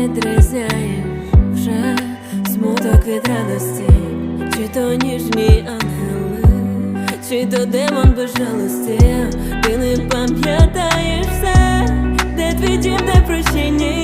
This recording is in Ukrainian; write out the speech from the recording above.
відрізняє вже смуток від радості, чи то ніжні ангели, чи то демон без жалості, ти не пам'ятаєш все, де твій дім, де прощення.